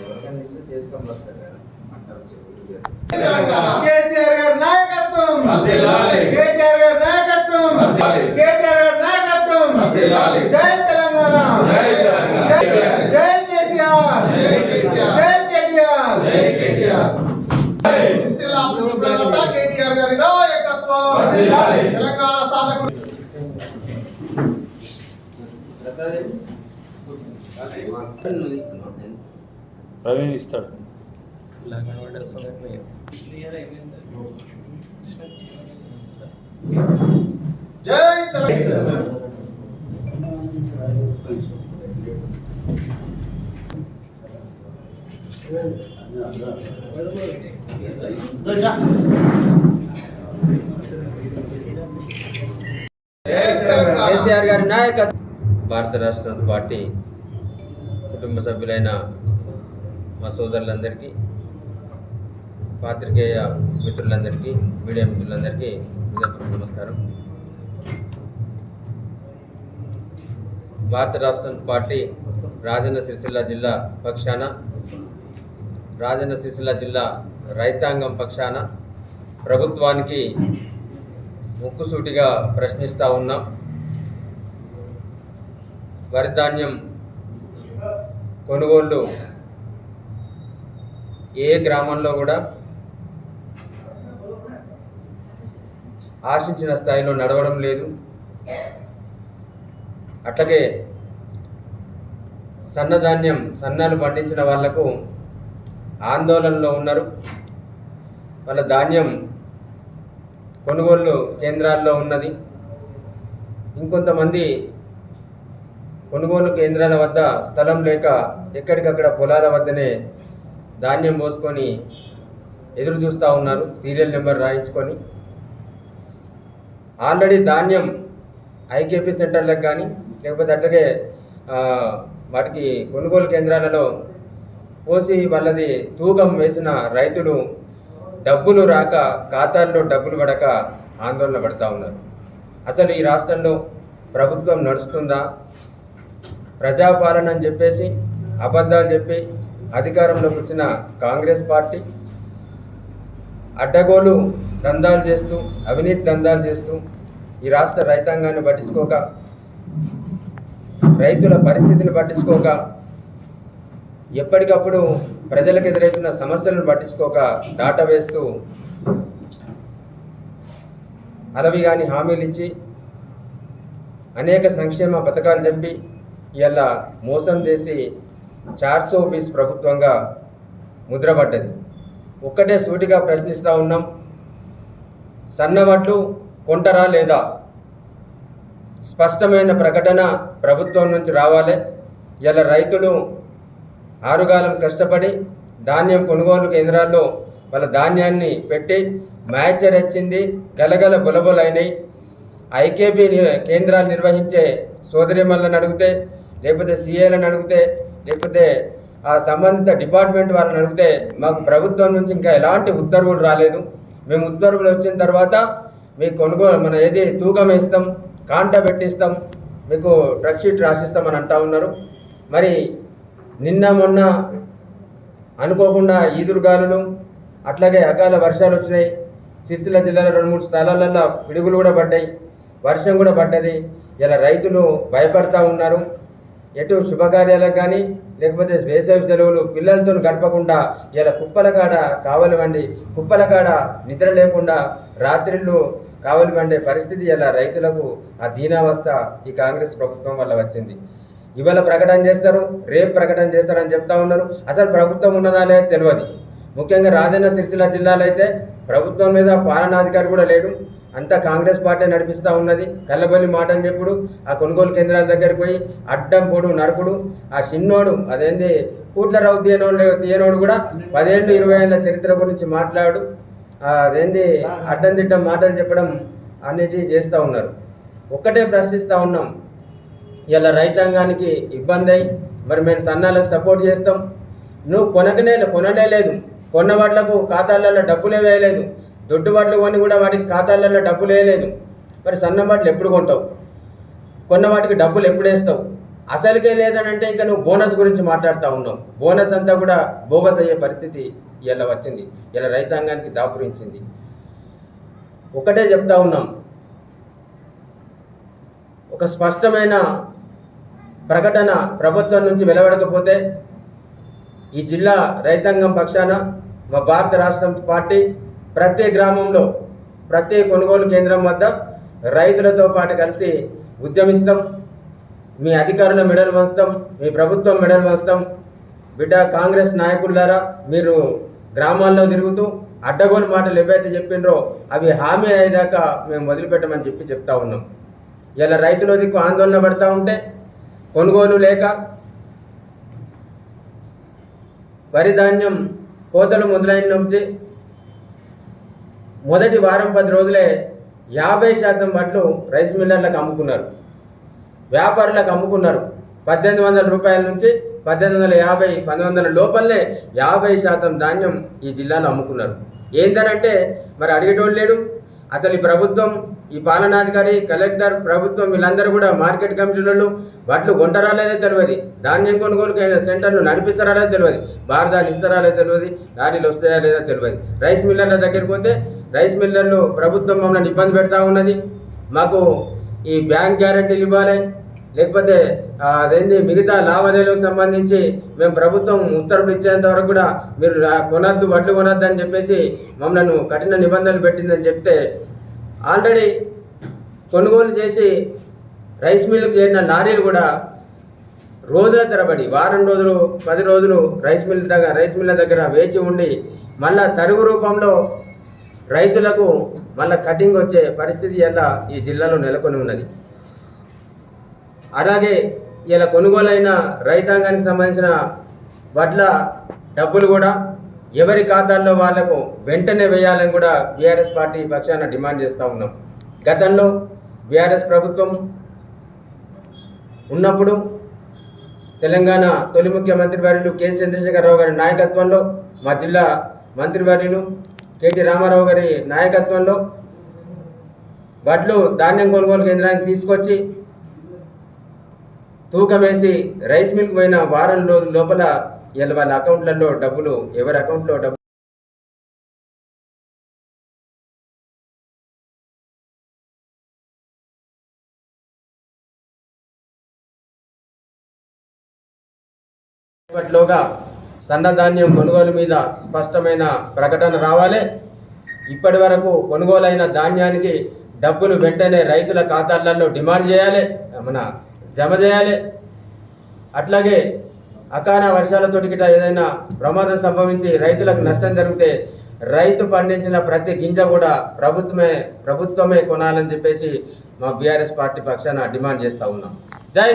ఎవరికైనా ఇస్తే చేసుకొని వస్తారు కదా అంటారు కేసీఆర్ గారి నాయకత్వం. కేటీఆర్ గారి నాయకత్వం. కేటీఆర్ గారి నాయకత్వం. జై తెలంగాణ. జై తెలంగాణ. జై- జై కేసీఆర్. జై కేసీఆర్. జై కేటీఆర్. జై కేటీఆర్. కేటీఆర్. గారి నాయకత్వం. తెలంగాణ సాధకుడు. ప్రసాద్ నువ్వు ఇస్తున్నావు నేను ప్రవీణ్ ఇస్తాడు జై తెలంగాణ జై తెలంగాణ. కేసీఆర్ గారి నాయకత్వం భారత రాష్ట్ర పార్టీ కుటుంబ సభ్యులైన మా సోదరులందరికీ పాత్రికేయ మిత్రులందరికీ మీడియా మిత్రులందరికీ హృదయపూర్వక నమస్కారం. భారత రాష్ట్ర పార్టీ రాజన్న సిరిసిల్ల జిల్లా పక్షాన రాజన్న సిరిసిల్ల జిల్లా రైతాంగం పక్షాన ప్రభుత్వానికి ముక్కుసూటిగా ప్రశ్నిస్తూ ఉన్నాం. వరిధాన్యం కొనుగోళ్ళు ఏ గ్రామంలో కూడా ఆశించిన స్థాయిలో నడవడం లేదు. అట్లాగే సన్నధాన్యం సన్నాలు పండించిన వాళ్ళకు ఆందోళనలో ఉన్నారు. వాళ్ళ ధాన్యం కొనుగోలు కేంద్రాల్లో ఉన్నది. ఇంకొంతమంది కొనుగోలు కేంద్రాల వద్ద స్థలం లేక ఎక్కడికక్కడ పొలాల వద్దనే ధాన్యం పోసుకొని ఎదురు చూస్తూ ఉన్నారు. సీరియల్ నెంబర్ రాయించుకొని. ఆల్రెడీ ధాన్యం ఐకేపీ సెంటర్లకు కానీ లేకపోతే అట్లాగే వాటికి కొనుగోలు కేంద్రాలలో పోసి వాళ్ళది తూకం వేసిన రైతులు డబ్బులు రాక ఖాతాల్లో డబ్బులు పడక ఆందోళన పడుతూ ఉన్నారు. అసలు ఈ రాష్ట్రంలో ప్రభుత్వం నడుస్తుందా? ప్రజాపాలన అని చెప్పేసి అబద్ధాలు చెప్పి అధికారంలోకి వచ్చిన కాంగ్రెస్ పార్టీ అడ్డగోలు దందాలు చేస్తూ అవినీతి దందాలు చేస్తూ ఈ రాష్ట్ర రైతాంగాన్ని పట్టించుకోక రైతుల పరిస్థితిని పట్టించుకోక ఎప్పటికప్పుడు ప్రజలకు ఎదురవుతున్న సమస్యలను పట్టించుకోక డాటా వేస్తూ అలవి కానీ హామీలు ఇచ్చి అనేక సంక్షేమ పథకాలు చెప్పి ఇలా మోసం చేసి చార్సో బీస్ ప్రభుత్వంగా ముద్రపడ్డది. ఒక్కటే సూటిగా ప్రశ్నిస్తూ ఉన్నాం. సన్నవడ్లు కొంటరా లేదా? స్పష్టమైన ప్రకటన ప్రభుత్వం నుంచి రావాలి. ఇలా రైతులు ఆరుగాలం కష్టపడి ధాన్యం కొనుగోలు కేంద్రాల్లో వాళ్ళ ధాన్యాన్ని పెట్టి మ్యాచర్ వచ్చింది గలగల బులబులైనాయి. ఐకేబీ కేంద్రాలు నిర్వహించే సోదరిమల్ని అడిగితే లేకపోతే సీఏలను అడిగితే లేకపోతే ఆ సంబంధిత డిపార్ట్మెంట్ వాళ్ళని అడిగితే మాకు ప్రభుత్వం నుంచి ఇంకా ఎలాంటి ఉత్తర్వులు రాలేదు. మేము ఉత్తర్వులు వచ్చిన తర్వాత మీకు కొనుగోలు మన ఏది తూకం వేస్తాం కాంట పెట్టిస్తాం మీకు ట్రక్ షీట్ రాసిస్తామని అంటా ఉన్నారు. మరి నిన్న మొన్న అనుకోకుండా ఈదురుగాలులు అట్లాగే అకాల వర్షాలు వచ్చినాయి. సిరిసిల్ల జిల్లాలో రెండు మూడు స్థలాలలో పిడుగులు కూడా పడ్డాయి. వర్షం కూడా పడ్డది. ఇలా రైతులు భయపడతా ఉన్నారు. ఎటు శుభకార్యాలకు కానీ లేకపోతే వేసవి సెలవులు పిల్లలతో గడపకుండా ఇలా కుప్పల కాడ కుప్పలకాడ కుప్పల కాడ నిద్ర లేకుండా రాత్రిళ్ళు కావలి పరిస్థితి ఇలా రైతులకు ఆ దీనావస్థ ఈ కాంగ్రెస్ ప్రభుత్వం వల్ల వచ్చింది. ఇవాళ ప్రకటన చేస్తారు రేపు ప్రకటన చేస్తారని చెప్తా ఉన్నారు. అసలు ప్రభుత్వం ఉన్నదా అనేది తెలియదు. ముఖ్యంగా రాజన్న సిరిసిల్ల జిల్లాలో అయితే ప్రభుత్వం మీద పాలనాధికారి కూడా లేడు. అంతా కాంగ్రెస్ పార్టీ నడిపిస్తూ ఉన్నది. కల్లబల్లి మాటలు చెప్పుడు ఆ కొనుగోలు కేంద్రాల దగ్గరికి పోయి అడ్డం పొడు నరకుడు. ఆ చిన్నోడు అదేంది కూట్లరావు తీయనోడు తీయనోడు కూడా పదేళ్ళు ఇరవై ఏళ్ళ చరిత్ర గురించి మాట్లాడు. అదేంది అడ్డం తిడ్డం మాటలు చెప్పడం అన్నిటి చేస్తూ ఉన్నారు. ఒక్కటే ప్రశ్నిస్తూ ఉన్నాం. ఇలా రైతాంగానికి ఇబ్బంది అయి మరి మేము సన్నాలకు సపోర్ట్ చేస్తాం. నువ్వు కొనకనే కొననే లేదు. కొన్న వాట్లకు ఖాతాలలో డబ్బులే వేయలేదు. దొడ్డు వాట్లు కొని కూడా వాటికి ఖాతాలలో డబ్బులు వేయలేదు. మరి సన్న వాటిలు ఎప్పుడు కొంటావు? కొన్న వాటికి డబ్బులు ఎప్పుడు వేస్తావు? అసలుకే లేదనంటే ఇంకా నువ్వు బోనస్ గురించి మాట్లాడుతూ ఉన్నావు. బోనస్ అంతా కూడా బోగస్ అయ్యే పరిస్థితి ఇలా వచ్చింది. ఇలా రైతాంగానికి దాపురించింది. ఒకటే చెప్తా ఉన్నాం. ఒక స్పష్టమైన ప్రకటన ప్రభుత్వం నుంచి వెలువడకపోతే ఈ జిల్లా రైతాంగం పక్షాన మా భారత రాష్ట్రం పార్టీ ప్రతి గ్రామంలో ప్రతి కొనుగోలు కేంద్రం వద్ద రైతులతో పాటు కలిసి ఉద్యమిస్తాం. మీ అధికారుల మెడలు వంచుతాం. మీ ప్రభుత్వం మెడలు వంచుతాం. బిడ్డ కాంగ్రెస్ నాయకులారా మీరు గ్రామాల్లో తిరుగుతూ అడ్డగోలు మాటలు ఏవైతే చెప్పినరో అవి హామీ అయ్యేదాకా మేము వదిలిపెట్టమని చెప్పి చెప్తా ఉన్నాం. ఇలా రైతుల దిక్కు ఆందోళన పడతా ఉంటే కొనుగోలు లేక వరి ధాన్యం కోతలు మొదలైన నుంచి మొదటి వారం పది రోజులే యాభై శాతం వడ్లు రైస్ మిల్లర్లకు అమ్ముకున్నారు. వ్యాపారులకు అమ్ముకున్నారు. పద్దెనిమిది వందల రూపాయల నుంచి పద్దెనిమిది వందల యాభై పంతొమ్మిది వందల లోపలనే యాభై శాతం ధాన్యం ఈ జిల్లాలో అమ్ముకున్నారు. ఏంటనంటే మరి అడిగేటోళ్ళు లేడు. అసలు ఈ ప్రభుత్వం ఈ పాలనాధికారి కలెక్టర్ ప్రభుత్వం వీళ్ళందరూ కూడా మార్కెట్ కమిటీలలో వడ్లు కొంటారా లేదో తెలియదు ధాన్యం కొనుగోలు సెంటర్ను నడిపిస్తారా లేదో తెలియదు భారతాలు ఇస్తారా లేదో తెలియదు లారీలు వస్తాయా లేదో తెలియదు రైస్ మిల్లర్ల దగ్గరికి పోతే రైస్ మిల్లర్లు ప్రభుత్వం మమ్మల్ని ఇబ్బంది పెడతా ఉన్నది. మాకు ఈ బ్యాంక్ గ్యారంటీలు ఇవ్వాలి. లేకపోతే అదేంటి మిగతా లావాదేవీలకు సంబంధించి మేము ప్రభుత్వం ఉత్తర్వులు ఇచ్చేంత వరకు కూడా మీరు కొనద్దు వడ్లు కొనద్దు అని చెప్పేసి మమ్మల్ని కఠిన నిబంధనలు పెట్టిందని చెప్తే ఆల్రెడీ కొనుగోలు చేసి రైస్ మిల్లుకు చేరిన లారీలు కూడా రోజుల తరబడి వారం రోజులు పది రోజులు రైస్ మిల్ దగ్గర రైస్ మిల్ల దగ్గర వేచి ఉండి మళ్ళా తరుగు రూపంలో రైతులకు మళ్ళా కటింగ్ వచ్చే పరిస్థితి ఎలా ఈ జిల్లాలో నెలకొని ఉన్నది. అలాగే ఇలా కొనుగోలైన రైతాంగానికి సంబంధించిన వడ్ల డబ్బులు కూడా ఎవరి ఖాతాల్లో వాళ్ళకు వెంటనే వేయాలని కూడా బీఆర్ఎస్ పార్టీ పక్షాన డిమాండ్ చేస్తూ ఉన్నాం. గతంలో బీఆర్ఎస్ ప్రభుత్వం ఉన్నప్పుడు తెలంగాణ తొలి ముఖ్యమంత్రి వర్యులు కె చంద్రశేఖరరావు గారి నాయకత్వంలో మా జిల్లా మంత్రివర్యులు కేటీ రామారావు గారి నాయకత్వంలో వడ్లు ధాన్యం కొనుగోలు కేంద్రానికి తీసుకొచ్చి తూకం వేసి రైస్ మిల్క్ పోయిన వారం రోజుల లోపల ఇలా వాళ్ళ అకౌంట్లలో డబ్బులు ఎవరి అకౌంట్లో డబ్బు ఇప్పట్లోగా సన్నధాన్యం కొనుగోలు మీద స్పష్టమైన ప్రకటన రావాలి. ఇప్పటి వరకు కొనుగోలైన ధాన్యానికి డబ్బులు వెంటనే రైతుల ఖాతాలలో డిమాండ్ చేయాలి. మన జమ చేయాలి. అట్లాగే అకాల వర్షాలతోటి గిట ఏదైనా ప్రమాదం సంభవించి రైతులకు నష్టం జరిగితే రైతు పండించిన ప్రతి గింజ కూడా ప్రభుత్వమే ప్రభుత్వమే కొనాలని చెప్పేసి మా బీఆర్ఎస్ పార్టీ పక్షాన డిమాండ్ చేస్తూ ఉన్నాం. జై